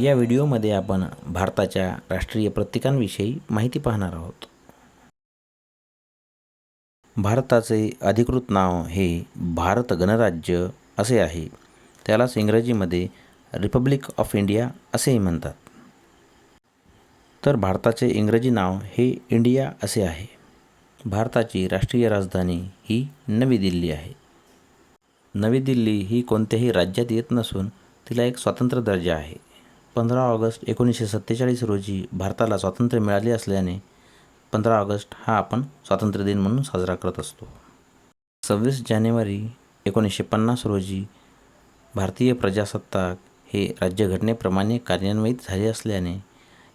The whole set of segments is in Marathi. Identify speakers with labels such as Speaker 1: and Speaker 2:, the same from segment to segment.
Speaker 1: या व्हिडिओमध्ये आपण भारताच्या राष्ट्रीय प्रतीकांविषयी माहिती पाहणार आहोत. भारताचे अधिकृत नाव हे भारत गणराज्य असे आहे. त्यालाच इंग्रजीमध्ये रिपब्लिक ऑफ इंडिया असेही म्हणतात. तर भारताचे इंग्रजी नाव हे इंडिया असे आहे. भारताची राष्ट्रीय राजधानी ही नवी दिल्ली आहे. नवी दिल्ली ही कोणत्याही राज्यात येत नसून तिला एक स्वतंत्र दर्जा आहे. पंधरा ऑगस्ट एकोणीसशे सत्तेचाळीस रोजी भारताला स्वातंत्र्य मिळाले असल्याने पंधरा ऑगस्ट हा आपण स्वातंत्र्य दिन म्हणून साजरा करत असतो. सव्वीस जानेवारी एकोणीसशे पन्नास रोजी भारतीय प्रजासत्ताक हे राज्यघटनेप्रमाणे कार्यान्वित झाले असल्याने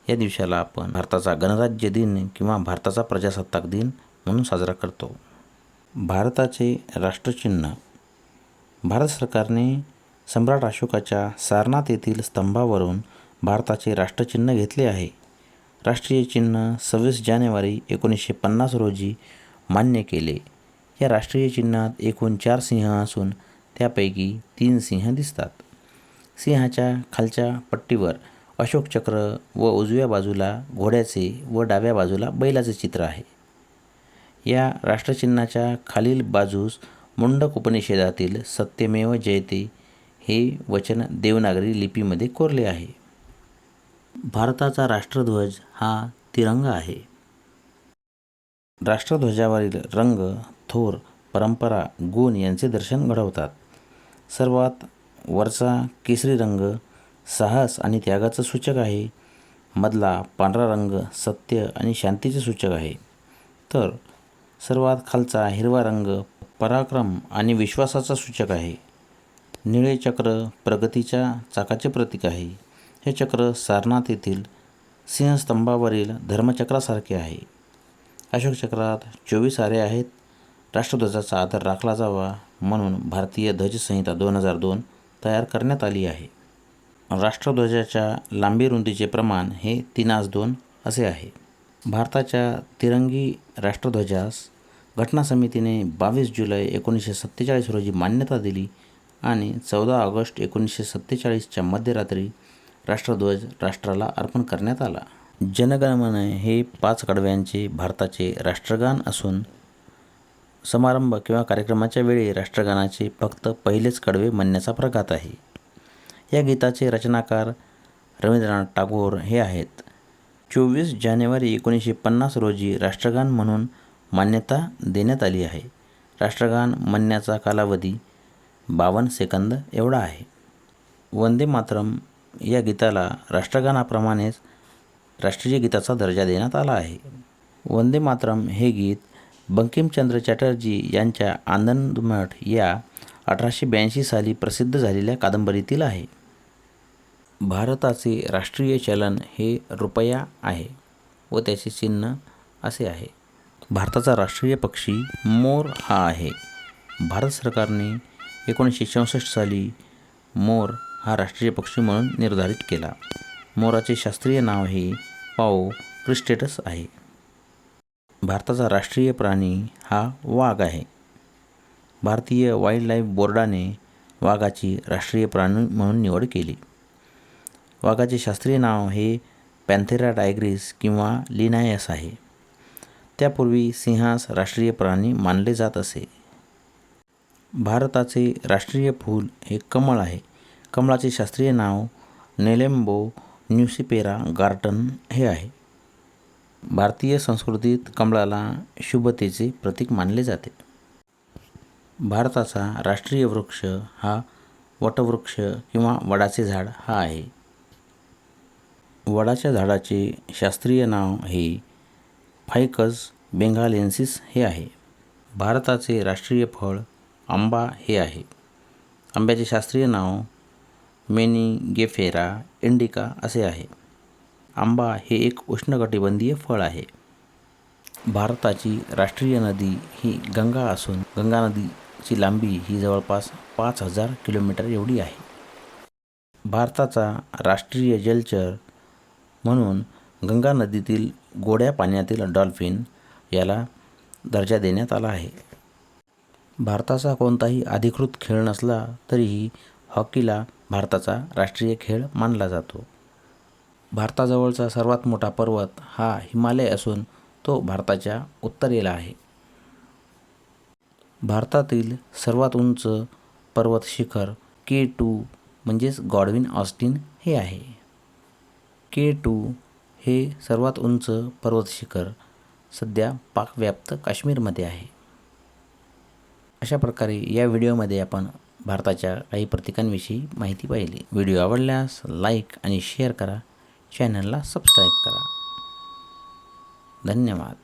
Speaker 1: या दिवसाला आपण भारताचा गणराज्य दिन किंवा भारताचा प्रजासत्ताक दिन म्हणून साजरा करतो. भारताचे राष्ट्रचिन्ह. भारत सरकारने सम्राट अशोकाच्या सारनाथ येथील स्तंभावरून भारताचे राष्ट्रचिन्ह घेतले आहे. राष्ट्रीय चिन्ह सव्वीस जानेवारी एकोणीसशे पन्नास रोजी मान्य केले. या राष्ट्रीय चिन्हात एकूण चार सिंह असून त्यापैकी तीन सिंह दिसतात. सिंहाच्या खालच्या पट्टीवर अशोक चक्र व उजव्या बाजूला घोड्याचे व डाव्या बाजूला बैलाचे चित्र आहे. या राष्ट्रचिन्हाच्या खालील बाजूस मुंडक उपनिषेदातील सत्यमेव जयते हे वचन देवनागरी लिपीमध्ये कोरले आहे. भारताचा राष्ट्रध्वज हा तिरंगा आहे. राष्ट्रध्वजावरील रंग थोर परंपरा गुण यांचे दर्शन घडवतात. सर्वात वरचा केसरी रंग साहस आणि त्यागाचं सूचक आहे. मधला पांढरा रंग सत्य आणि शांतीचे सूचक आहे. तर सर्वात खालचा हिरवा रंग पराक्रम आणि विश्वासाचा सूचक आहे. निळे चक्र प्रगतीच्या चाकाचे प्रतीक आहे. हे चक्र सारनाथ येथील सिंहस्तंभावरील धर्मचक्रासारखे आहे. अशोक चक्रात चोवीस आरे आहेत. राष्ट्रध्वजाचा आदर राखला जावा म्हणून भारतीय ध्वजसंहिता दोन हजार दोन तयार करण्यात आली आहे. राष्ट्रध्वजाच्या लांबी रुंदीचे प्रमाण हे तीनास दोन असे आहे. भारताच्या तिरंगी राष्ट्रध्वजास घटना समितीने बावीस जुलै एकोणीसशे सत्तेचाळीस रोजी मान्यता दिली आणि चौदा ऑगस्ट एकोणीसशे सत्तेचाळीसच्या मध्यरात्री राष्ट्रध्वज राष्ट्राला अर्पण करण्यात आला. जनगणमन हे पाच कडव्यांचे भारताचे राष्ट्रगान असून समारंभ किंवा कार्यक्रमाच्या वेळी राष्ट्रगानाचे फक्त पहिलेच कडवे म्हणण्याचा प्रघात आहे. या गीताचे रचनाकार रवींद्रनाथ टागोर हे आहेत. चोवीस जानेवारी एकोणीसशे पन्नास रोजी राष्ट्रगान म्हणून मान्यता देण्यात आली आहे. राष्ट्रगान म्हणण्याचा कालावधी बावन्न सेकंद एवढा आहे. वंदे मातरम या गीताला राष्ट्रगानाप्रमाणेच राष्ट्रीय गीताचा दर्जा देण्यात आला आहे. वंदे मातरम हे गीत बंकिमचंद्र चॅटर्जी यांच्या आनंदमठ या अठराशे ब्याऐंशी साली प्रसिद्ध झालेल्या कादंबरीतील आहे. भारताचे राष्ट्रीय चलन हे रुपया आहे व त्याचे चिन्ह असे आहे. भारताचा राष्ट्रीय पक्षी मोर हा आहे. भारत सरकारने एकोणीसशे चौसष्ट साली मोर हा राष्ट्रीय पक्षी म्हणून निर्धारित केला. मोराचे शास्त्रीय नाव हे पाओ क्रिस्टेटस आहे. भारताचा राष्ट्रीय प्राणी हा वाघ आहे. भारतीय वाईल्डलाईफ बोर्डाने वाघाची राष्ट्रीय प्राणी म्हणून निवड केली. वाघाचे शास्त्रीय नाव हे पॅन्थेरा टायग्रिस किंवा लिनायस आहे. त्यापूर्वी सिंहास राष्ट्रीय प्राणी मानले जात असे. भारताचे राष्ट्रीय फूल हे कमळ आहे. कमळाचे शास्त्रीय नाव नेलेम्बो न्यूसिपेरा गार्टन हे आहे. भारतीय संस्कृतीत कमळाला शुभतेचे प्रतीक मानले जाते. भारताचा राष्ट्रीय वृक्ष हा वटवृक्ष किंवा वडाचे झाड हा आहे. वडाच्या झाडाचे शास्त्रीय नाव हे फायकस बेंगालेन्सिस हे आहे. भारताचे राष्ट्रीय फळ आंबा हे आहे. आंब्याचे शास्त्रीय नाव मेनिगेफेरा इंडिका असे आहे. आंबा हे एक उष्णकटिबंधीय फळ आहे. भारताची राष्ट्रीय नदी ही गंगा असून गंगा नदीची लांबी ही जवळपास पाच हजार किलोमीटर एवढी आहे. भारताचा राष्ट्रीय जलचर म्हणून गंगा नदीतील गोड्या पाण्यातील डॉल्फिन याला दर्जा देण्यात आला आहे. भारताचा कोणताही अधिकृत खेळ नसला तरीही हॉकीला भारताचा राष्ट्रीय खेळ मानला जातो. भारताजवळचा सर्वात मोठा पर्वत हा हिमालय असून तो भारताच्या उत्तरेला आहे. भारतातील सर्वात उंच पर्वत शिखर के टू म्हणजेच गॉडविन ऑस्टिन हे आहे. के टू हे सर्वात उंच पर्वत शिखर सध्या पाकव्याप्त काश्मीरमध्ये आहे. अशा प्रकारे या व्हिडिओमध्ये आपण भारताच्या काही प्रतिकांविषयी माहिती पाहिली. व्हिडिओ आवडल्यास लाईक आणि शेअर करा. चॅनलला सबस्क्राईब करा. धन्यवाद.